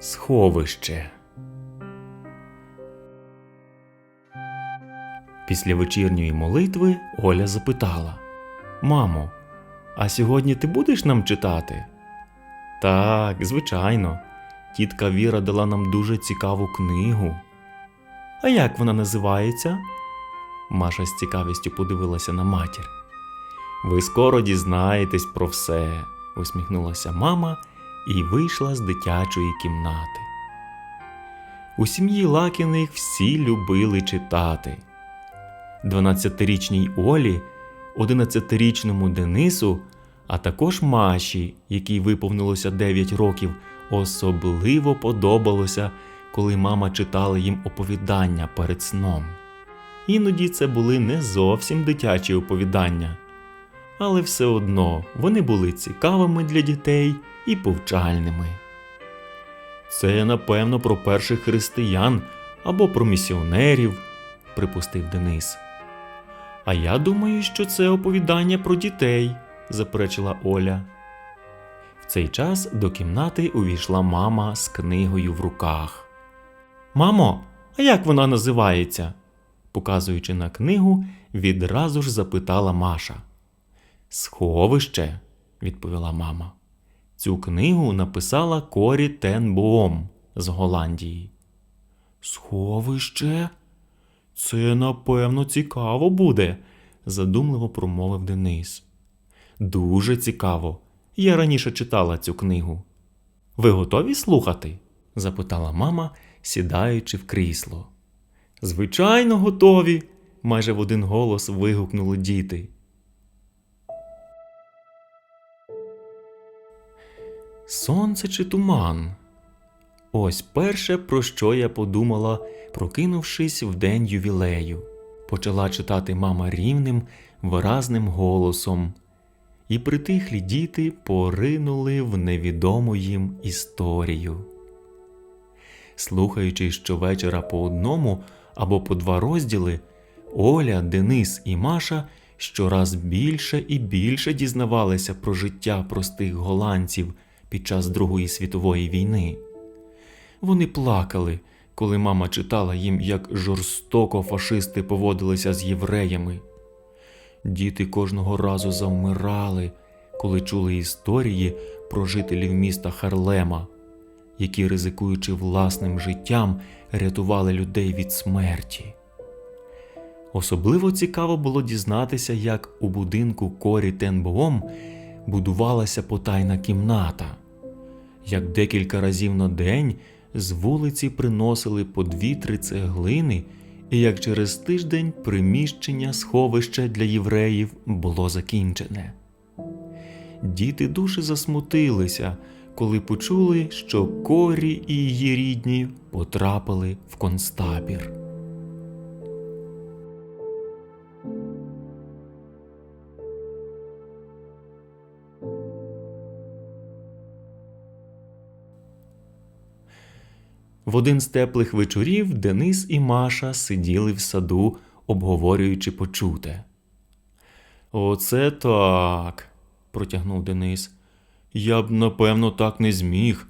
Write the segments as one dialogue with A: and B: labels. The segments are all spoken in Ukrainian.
A: Сховище. Після вечірньої молитви Оля запитала: Мамо, а сьогодні ти будеш нам читати? Так, звичайно. Тітка Віра дала нам дуже цікаву книгу. А як вона називається? Маша з цікавістю подивилася на матір. Ви скоро дізнаєтесь про все, усміхнулася мама і вийшла з дитячої кімнати. У сім'ї Лакіних всі любили читати. 12-річній Олі, 11-річному Денису, а також Маші, якій виповнилося 9 років, особливо подобалося, коли мама читала їм оповідання перед сном. Іноді це були не зовсім дитячі оповідання, але все одно вони були цікавими для дітей і повчальними. Це, напевно, про перших християн або про місіонерів, припустив Денис. А я думаю, що це оповідання про дітей, заперечила Оля. В цей час до кімнати увійшла мама з книгою в руках. Мамо, а як вона називається? показуючи на книгу, відразу ж запитала Маша. Сховище, відповіла мама. Цю книгу написала Корі Тенбоом з Голландії. Сховище? Це, напевно, цікаво буде, задумливо промовив Денис. Дуже цікаво. Я раніше читала цю книгу. Ви готові слухати? запитала мама, сідаючи в крісло. Звичайно, готові, майже в один голос вигукнули діти. Сонце чи туман? Ось перше, про що я подумала, прокинувшись в день ювілею. Почала читати мама рівним, виразним голосом, і притихлі діти поринули в невідому їм історію. Слухаючи щовечора по одному або по два розділи, Оля, Денис і Маша щораз більше і більше дізнавалися про життя простих голландців під час Другої світової війни. Вони плакали, коли мама читала їм, як жорстоко фашисти поводилися з євреями. Діти кожного разу завмирали, коли чули історії про жителів міста Харлема, які, ризикуючи власним життям, рятували людей від смерті. Особливо цікаво було дізнатися, як у будинку Корі Тенбоом будувалася потайна кімната, як декілька разів на день з вулиці приносили по дві-три цеглини, і як через тиждень приміщення сховища для євреїв було закінчене. Діти дуже засмутилися, коли почули, що Корі і її рідні потрапили в концтабір. В один з теплих вечорів Денис і Маша сиділи в саду, обговорюючи почуте. Оце так, протягнув Денис. Я б, напевно, так не зміг.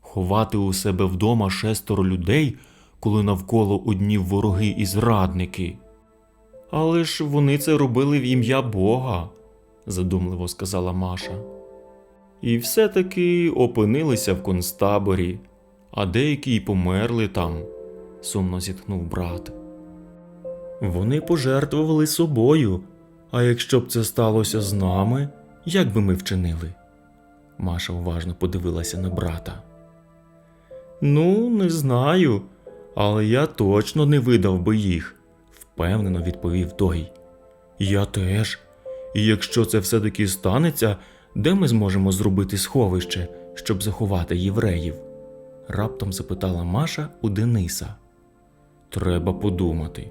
A: Ховати у себе вдома шестеро людей, коли навколо одні вороги і зрадники. Але ж вони це робили в ім'я Бога, задумливо сказала Маша. І все-таки опинилися в концтаборі, а деякі й померли там, сумно зітхнув брат. Вони пожертвували собою, а якщо б це сталося з нами, як би ми вчинили? Маша уважно подивилася на брата. Ну, не знаю, але я точно не видав би їх, впевнено відповів той. Я теж. І якщо це все-таки станеться, де ми зможемо зробити сховище, щоб заховати євреїв? Раптом запитала Маша у Дениса. Треба подумати.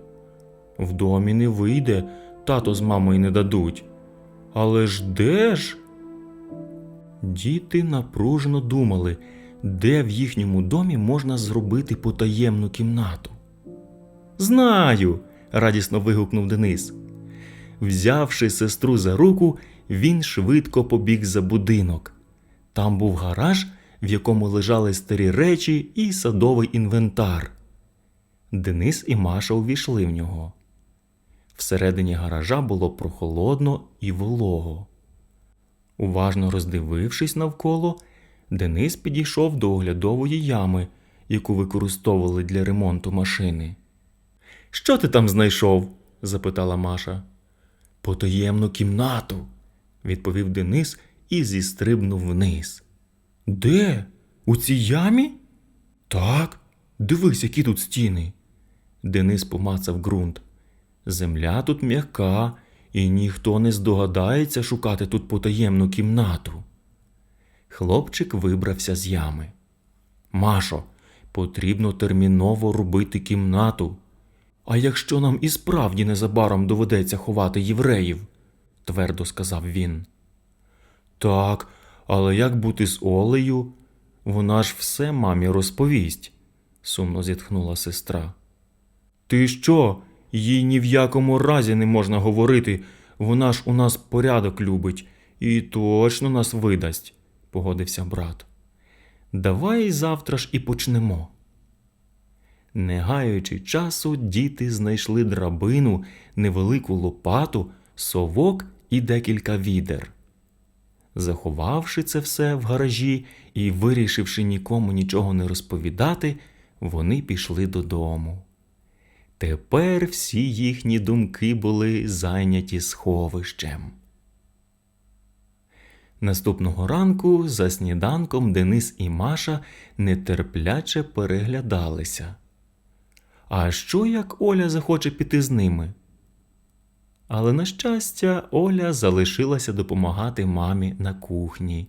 A: В домі не вийде, тато з мамою не дадуть. Але ж де ж? Діти напружено думали, де в їхньому домі можна зробити потаємну кімнату. Знаю. радісно вигукнув Денис. Взявши сестру за руку, він швидко побіг за будинок. Там був гараж, в якому лежали старі речі і садовий інвентар. Денис і Маша увійшли в нього. Всередині гаража було прохолодно і волого. Уважно роздивившись навколо, Денис підійшов до оглядової ями, яку використовували для ремонту машини. Що ти там знайшов? запитала Маша. Потаємну кімнату, відповів Денис і зістрибнув вниз. Де? У цій ямі? Так, дивись, які тут стіни. Денис помацав ґрунт. Земля тут м'яка, і ніхто не здогадається шукати тут потаємну кімнату. Хлопчик вибрався з ями. Машо, потрібно терміново робити кімнату. А якщо нам і справді незабаром доведеться ховати євреїв, твердо сказав він. Так, але як бути з Олею? Вона ж все мамі розповість, сумно зітхнула сестра. Ти що? Їй ні в якому разі не можна говорити. Вона ж у нас порядок любить і точно нас видасть, погодився брат. Давай завтра ж і почнемо. Не гаючи часу, діти знайшли драбину, невелику лопату, совок і декілька відер. Заховавши це все в гаражі і вирішивши нікому нічого не розповідати, вони пішли додому. Тепер всі їхні думки були зайняті сховищем. Наступного ранку за сніданком Денис і Маша нетерпляче переглядалися. А що як Оля захоче піти з ними? Але, на щастя, Оля залишилася допомагати мамі на кухні,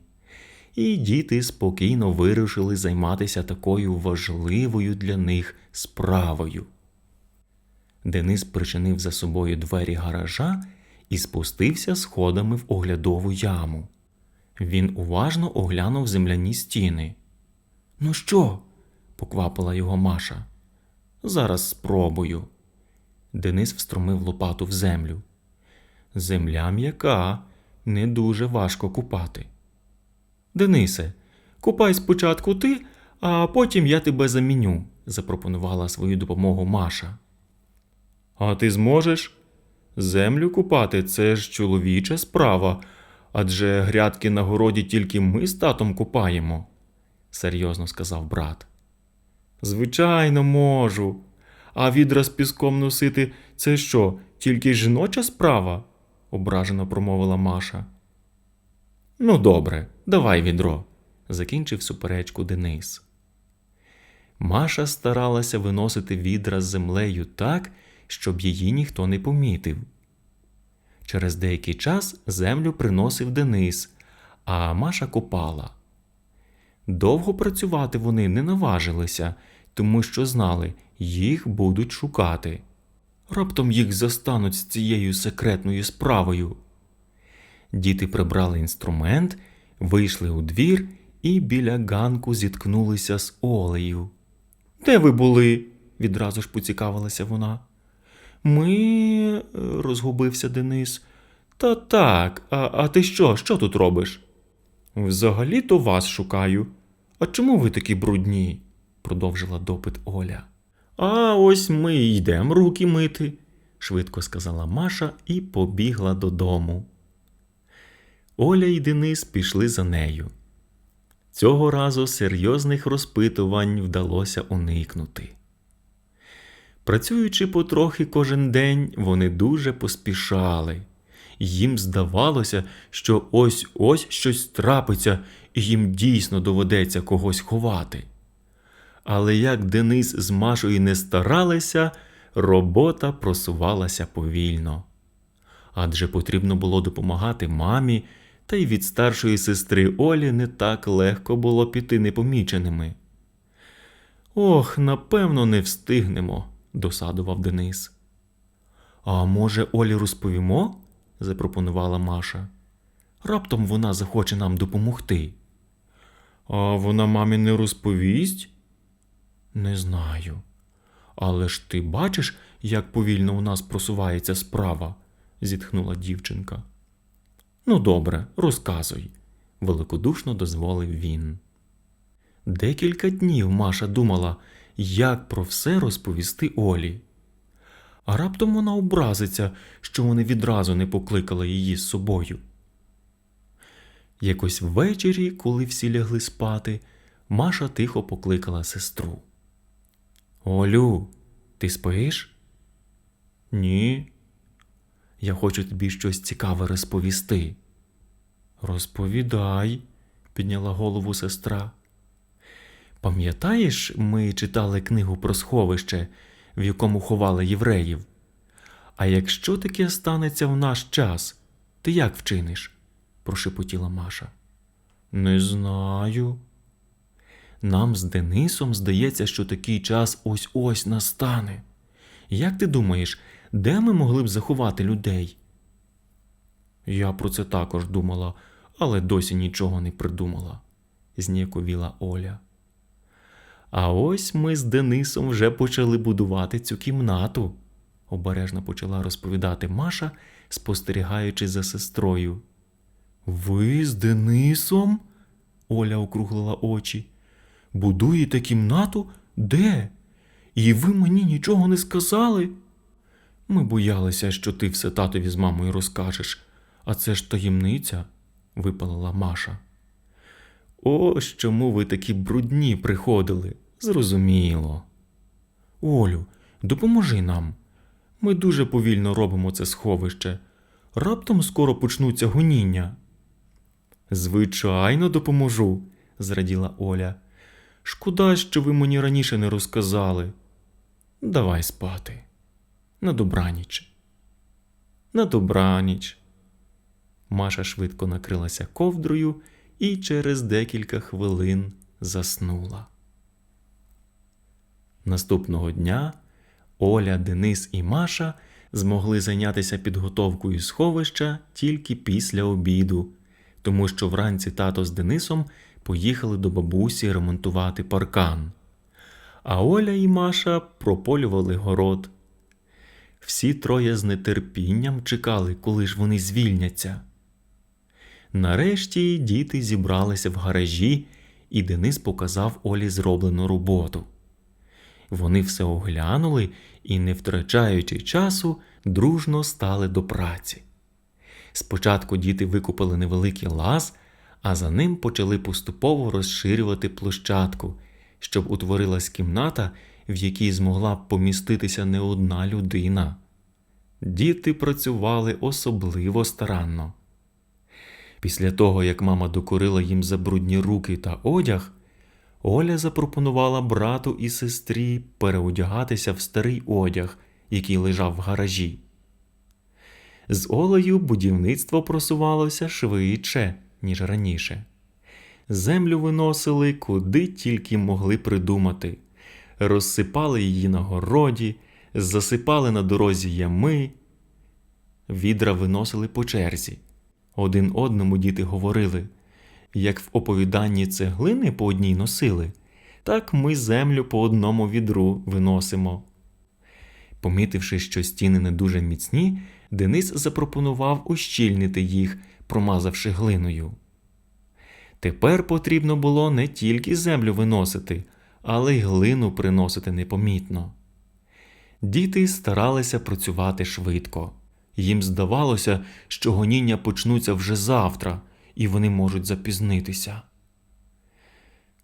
A: і діти спокійно вирішили займатися такою важливою для них справою. Денис причинив за собою двері гаража і спустився сходами в оглядову яму. Він уважно оглянув земляні стіни. Ну що? поквапила його Маша. Зараз спробую. Денис встромив лопату в землю. Земля м'яка, не дуже важко купати. Денисе, купай спочатку ти, а потім я тебе заміню, запропонувала свою допомогу Маша. А ти зможеш? Землю купати це ж чоловіча справа, адже грядки на городі тільки ми з татом купаємо, серйозно сказав брат. Звичайно, можу. А відра з піском носити це що, тільки жіноча справа? Ображено промовила Маша. Ну, добре, давай відро, закінчив суперечку Денис. Маша старалася виносити відра з землею так, щоб її ніхто не помітив. Через деякий час землю приносив Денис, а Маша копала. Довго працювати вони не наважилися, тому що знали, їх будуть шукати. Раптом їх застануть з цією секретною справою. Діти прибрали інструмент, вийшли у двір і біля ганку зіткнулися з Олею. Де ви були? відразу ж поцікавилася вона. Ми. е, розгубився Денис. Та так, а, а ти що? Що тут робиш? Взагалі-то вас шукаю. А чому ви такі брудні? продовжила допит Оля. А ось ми йдемо руки мити, швидко сказала Маша і побігла додому. Оля і Денис пішли за нею. Цього разу серйозних розпитувань вдалося уникнути. Працюючи потрохи кожен день, вони дуже поспішали. Їм здавалося, що ось ось щось трапиться, і їм дійсно доведеться когось ховати. Але як Денис з Машою не старалися, робота просувалася повільно. Адже потрібно було допомагати мамі, та й від старшої сестри Олі не так легко було піти непоміченими. Ох, напевно, не встигнемо, досадував Денис. А може, Олі розповімо? запропонувала Маша. Раптом вона захоче нам допомогти. А вона мамі не розповість? Не знаю. Але ж ти бачиш, як повільно у нас просувається справа, зітхнула дівчинка. Ну, добре, розказуй, великодушно дозволив він. Декілька днів Маша думала, як про все розповісти Олі. А раптом вона образиться, що вони відразу не покликали її з собою. Якось ввечері, коли всі лягли спати, Маша тихо покликала сестру. Олю, ти спиш? Ні. Я хочу тобі щось цікаве розповісти. Розповідай, підняла голову сестра. Пам'ятаєш, ми читали книгу про сховище, в якому ховали євреїв? А якщо таке станеться в наш час, ти як вчиниш? прошепотіла Маша. Не знаю. Нам з Денисом здається, що такий час ось ось настане. Як ти думаєш, де ми могли б заховати людей? Я про це також думала, але досі нічого не придумала, зніяковіла Оля. А ось ми з Денисом вже почали будувати цю кімнату, обережно почала розповідати Маша, спостерігаючи за сестрою. Ви з Денисом? Оля округлила очі. Будуєте кімнату? Де? І ви мені нічого не сказали? Ми боялися, що ти все татові з мамою розкажеш, а це ж таємниця, випалила Маша. Ось чому ви такі брудні приходили, зрозуміло. Олю, допоможи нам. Ми дуже повільно робимо це сховище. Раптом скоро почнуться гоніння. Звичайно, допоможу, зраділа Оля. Шкода, що ви мені раніше не розказали. Давай спати. На добраніч. На добраніч. Маша швидко накрилася ковдрою і через декілька хвилин заснула. Наступного дня Оля, Денис і Маша змогли зайнятися підготовкою сховища тільки після обіду, тому що вранці тато з Денисом поїхали до бабусі ремонтувати паркан. А Оля і Маша прополювали город. Всі троє з нетерпінням чекали, коли ж вони звільняться. Нарешті діти зібралися в гаражі, і Денис показав Олі зроблену роботу. Вони все оглянули і, не втрачаючи часу, дружно стали до праці. Спочатку діти викупили невеликий лаз, а за ним почали поступово розширювати площадку, щоб утворилась кімната, в якій змогла б поміститися не одна людина. Діти працювали особливо старанно. Після того, як мама докорила їм за брудні руки та одяг, Оля запропонувала брату і сестрі переодягатися в старий одяг, який лежав в гаражі. З Олею будівництво просувалося швидше, ніж раніше. Землю виносили куди тільки могли придумати, розсипали її на городі, засипали на дорозі ями, відра виносили по черзі. Один одному діти говорили, як в оповіданні цеглини по одній носили, так ми землю по одному відру виносимо. Помітивши, що стіни не дуже міцні, Денис запропонував ущільнити їх, промазавши глиною. Тепер потрібно було не тільки землю виносити, але й глину приносити непомітно. Діти старалися працювати швидко. Їм здавалося, що гоніння почнуться вже завтра, і вони можуть запізнитися.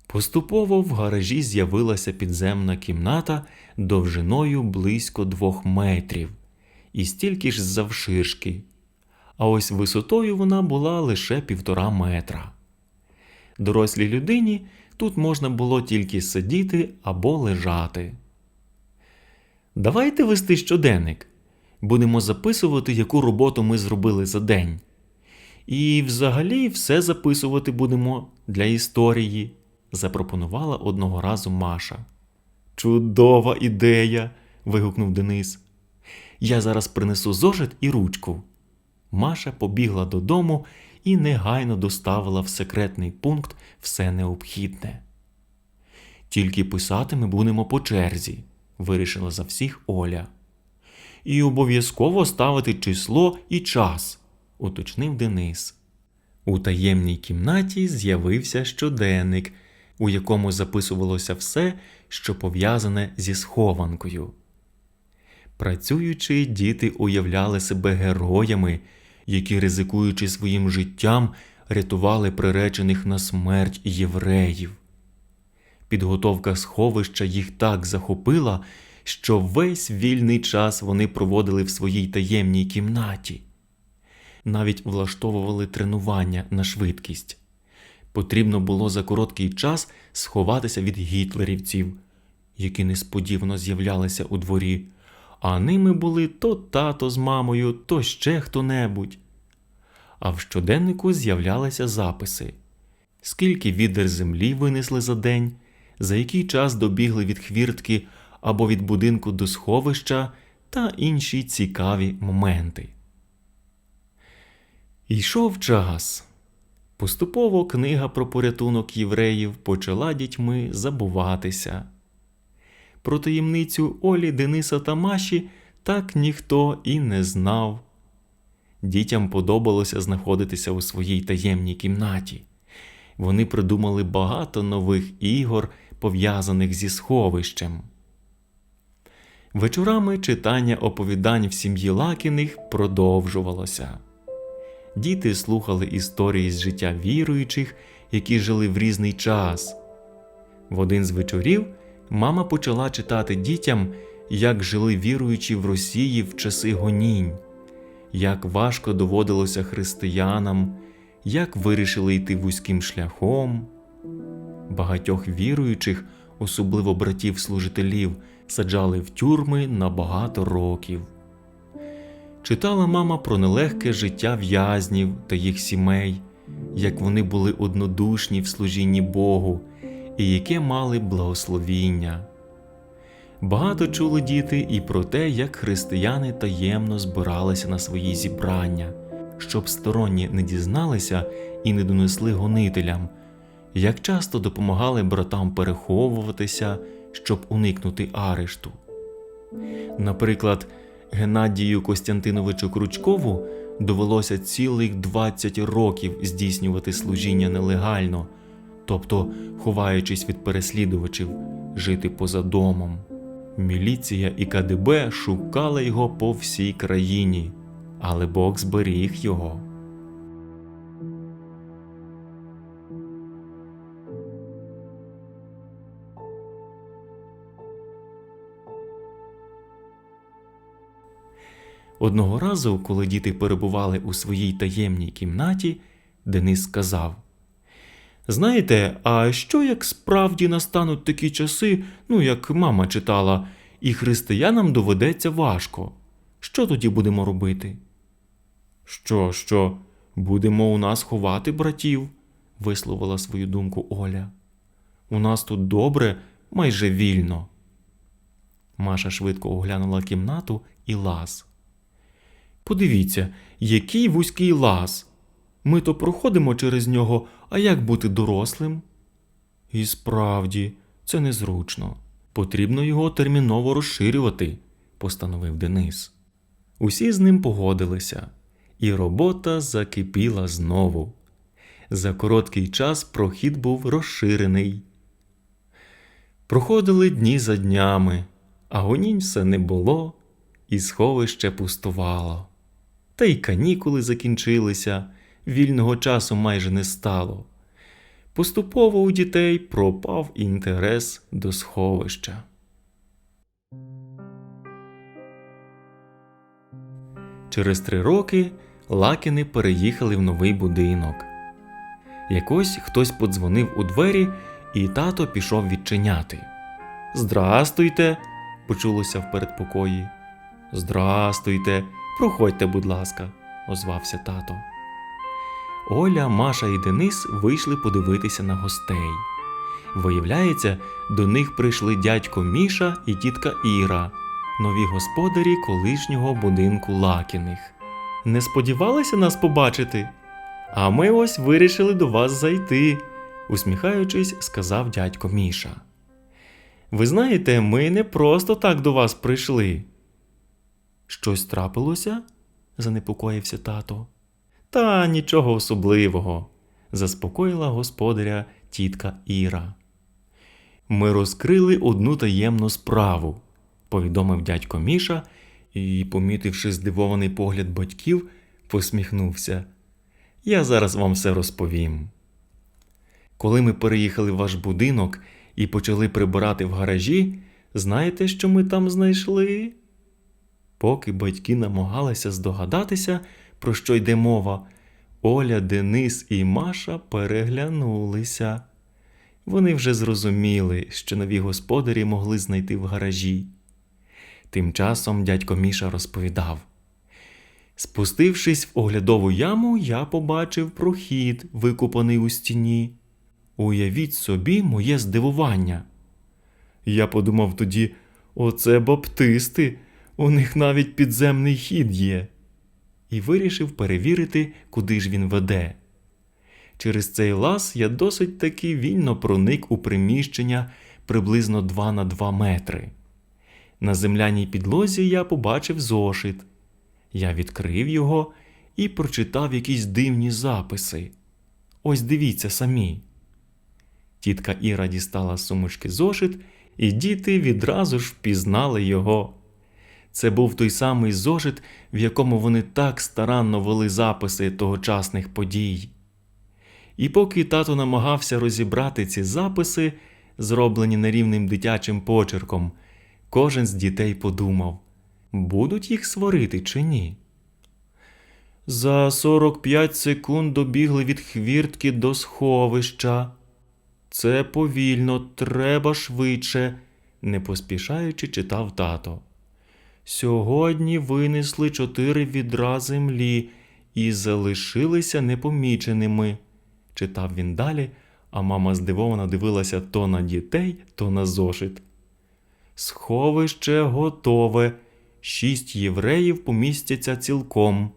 A: Поступово в гаражі з'явилася підземна кімната довжиною близько двох метрів і стільки ж завширшки, а ось висотою вона була лише півтора метра. Дорослій людині тут можна було тільки сидіти або лежати. Давайте вести щоденник. Будемо записувати, яку роботу ми зробили за день. І взагалі все записувати будемо для історії, запропонувала одного разу Маша. Чудова ідея. вигукнув Денис. Я зараз принесу зошит і ручку. Маша побігла додому і негайно доставила в секретний пункт все необхідне. Тільки писати ми будемо по черзі, вирішила за всіх Оля. І обов'язково ставити число і час, уточнив Денис. У таємній кімнаті з'явився щоденник, у якому записувалося все, що пов'язане зі схованкою. Працюючи, діти уявляли себе героями, які, ризикуючи своїм життям, рятували приречених на смерть євреїв. Підготовка сховища їх так захопила, що весь вільний час вони проводили в своїй таємній кімнаті. Навіть влаштовували тренування на швидкість. Потрібно було за короткий час сховатися від гітлерівців, які несподівано з'являлися у дворі, а ними були то тато з мамою, то ще хто-небудь. А в щоденнику з'являлися записи, скільки відер землі винесли за день, за який час добігли від хвіртки або від будинку до сховища та інші цікаві моменти. Йшов час. Поступово книга про порятунок євреїв почала дітьми забуватися. Про таємницю Олі, Дениса та Маші так ніхто і не знав. Дітям подобалося знаходитися у своїй таємній кімнаті. Вони придумали багато нових ігор, пов'язаних зі сховищем. Вечорами читання оповідань в сім'ї Лакіних продовжувалося. Діти слухали історії з життя віруючих, які жили в різний час. В один з вечорів мама почала читати дітям, як жили віруючі в Росії в часи гонінь, як важко доводилося християнам, як вирішили йти вузьким шляхом. Багатьох віруючих, особливо братів-служителів, саджали в тюрми на багато років. Читала мама про нелегке життя в'язнів та їх сімей, як вони були однодушні в служінні Богу і яке мали благословіння. Багато чули діти і про те, як християни таємно збиралися на свої зібрання, щоб сторонні не дізналися і не донесли гонителям, як часто допомагали братам переховуватися, щоб уникнути арешту. Наприклад, Геннадію Костянтиновичу Кручкову довелося цілих 20 років здійснювати служіння нелегально, тобто, ховаючись від переслідувачів, жити поза домом. Міліція і КДБ шукали його по всій країні, але Бог зберіг його. Одного разу, коли діти перебували у своїй таємній кімнаті, Денис сказав: Знаєте, а що як справді настануть такі часи, ну як мама читала, і християнам доведеться важко? Що тоді будемо робити? Що, що, будемо у нас ховати братів? висловила свою думку Оля. У нас тут добре, майже вільно. Маша швидко оглянула кімнату і лаз. Подивіться, який вузький лаз. Ми то проходимо через нього, а як бути дорослим? І справді, це незручно. Потрібно його терміново розширювати, постановив Денис. Усі з ним погодилися, і робота закипіла знову. За короткий час прохід був розширений. Проходили дні за днями, а гонінь все не було, і сховище пустувало. Та й канікули закінчилися, вільного часу майже не стало. Поступово у дітей пропав інтерес до сховища. Через три роки лакіни переїхали в новий будинок. Якось хтось подзвонив у двері, і тато пішов відчиняти. Здрастуйте, почулося в передпокої. Здрастуйте, проходьте, будь ласка, озвався тато. Оля, Маша і Денис вийшли подивитися на гостей. Виявляється, до них прийшли дядько Міша і тітка Іра, нові господарі колишнього будинку Лакіних. Не сподівалися нас побачити? А ми ось вирішили до вас зайти, усміхаючись, сказав дядько Міша. Ви знаєте, ми не просто так до вас прийшли. Щось трапилося? занепокоївся тато. Та нічого особливого, заспокоїла господаря тітка Іра. Ми розкрили одну таємну справу, повідомив дядько Міша і, помітивши здивований погляд батьків, посміхнувся. Я зараз вам все розповім. Коли ми переїхали в ваш будинок і почали прибирати в гаражі, знаєте, що ми там знайшли? Поки батьки намагалися здогадатися, про що йде мова, Оля, Денис і Маша переглянулися. Вони вже зрозуміли, що нові господарі могли знайти в гаражі. Тим часом дядько Міша розповідав. Спустившись в оглядову яму, я побачив прохід, викопаний у стіні. Уявіть собі моє здивування. Я подумав тоді: оце баптисти, у них навіть підземний хід є. І вирішив перевірити, куди ж він веде. Через цей лаз я досить таки вільно проник у приміщення приблизно 2 на 2 метри. На земляній підлозі я побачив зошит. Я відкрив його і прочитав якісь дивні записи. Ось дивіться самі. Тітка Іра дістала з сумочки зошит, і діти відразу ж впізнали його. Це був той самий зошит, в якому вони так старанно вели записи тогочасних подій. І поки тато намагався розібрати ці записи, зроблені нерівним дитячим почерком, кожен з дітей подумав, будуть їх сварити чи ні. За 45 секунд добігли від хвіртки до сховища. Це повільно, треба швидше, не поспішаючи читав тато. Сьогодні винесли чотири відра землі і залишилися непоміченими, читав він далі, а мама здивовано дивилася то на дітей, то на зошит. Сховище готове, шість євреїв помістяться цілком.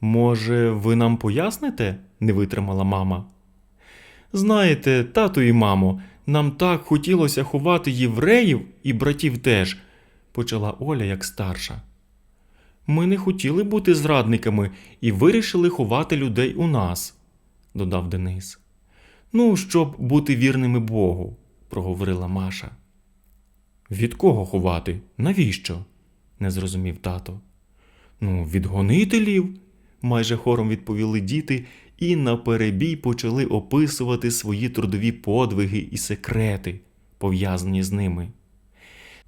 A: Може, ви нам поясните? не витримала мама. Знаєте, тату і мамо, нам так хотілося ховати євреїв і братів теж, почала Оля як старша. Ми не хотіли бути зрадниками і вирішили ховати людей у нас, додав Денис. Ну, щоб бути вірними Богу, проговорила Маша. Від кого ховати? Навіщо? не зрозумів тато. Ну, від гонителів, майже хором відповіли діти і наперебій почали описувати свої трудові подвиги і секрети, пов'язані з ними.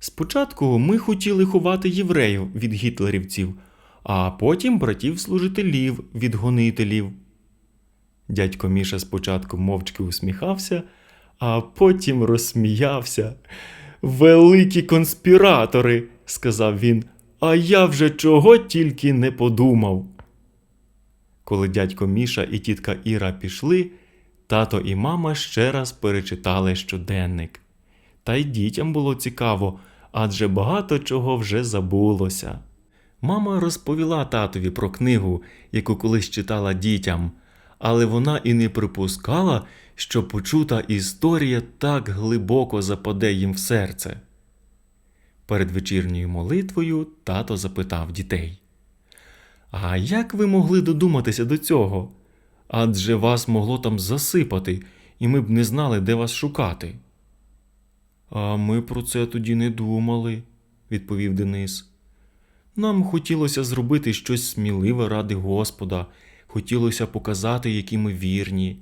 A: Спочатку ми хотіли ховати євреїв від гітлерівців, а потім братів-служителів від гонителів. Дядько Міша спочатку мовчки усміхався, а потім розсміявся. Великі конспіратори, сказав він, а я вже чого тільки не подумав. Коли дядько Міша і тітка Іра пішли, тато і мама ще раз перечитали щоденник. Та й дітям було цікаво, адже багато чого вже забулося. Мама розповіла татові про книгу, яку колись читала дітям, але вона і не припускала, що почута історія так глибоко западе їм в серце. Перед вечірньою молитвою тато запитав дітей. А як ви могли додуматися до цього? Адже вас могло там засипати, і ми б не знали, де вас шукати. А ми про це тоді не думали, відповів Денис. Нам хотілося зробити щось сміливе ради Господа, хотілося показати, які ми вірні.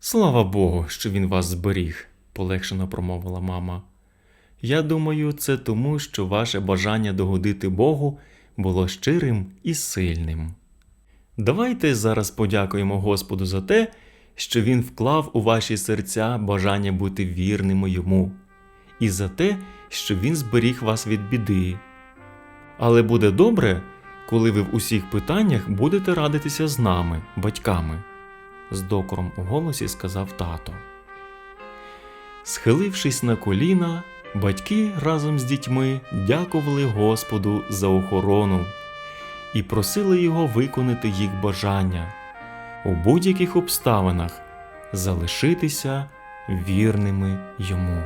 A: Слава Богу, що він вас зберіг, полегшено промовила мама. Я думаю, це тому, що ваше бажання догодити Богу було щирим і сильним. Давайте зараз подякуємо Господу за те, що Він вклав у ваші серця бажання бути вірними йому, і за те, що Він зберіг вас від біди. Але буде добре, коли ви в усіх питаннях будете радитися з нами, батьками, з докором у голосі сказав тато. Схилившись на коліна, батьки разом з дітьми дякували Господу за охорону і просили його виконати їх бажання у будь-яких обставинах залишитися вірними йому.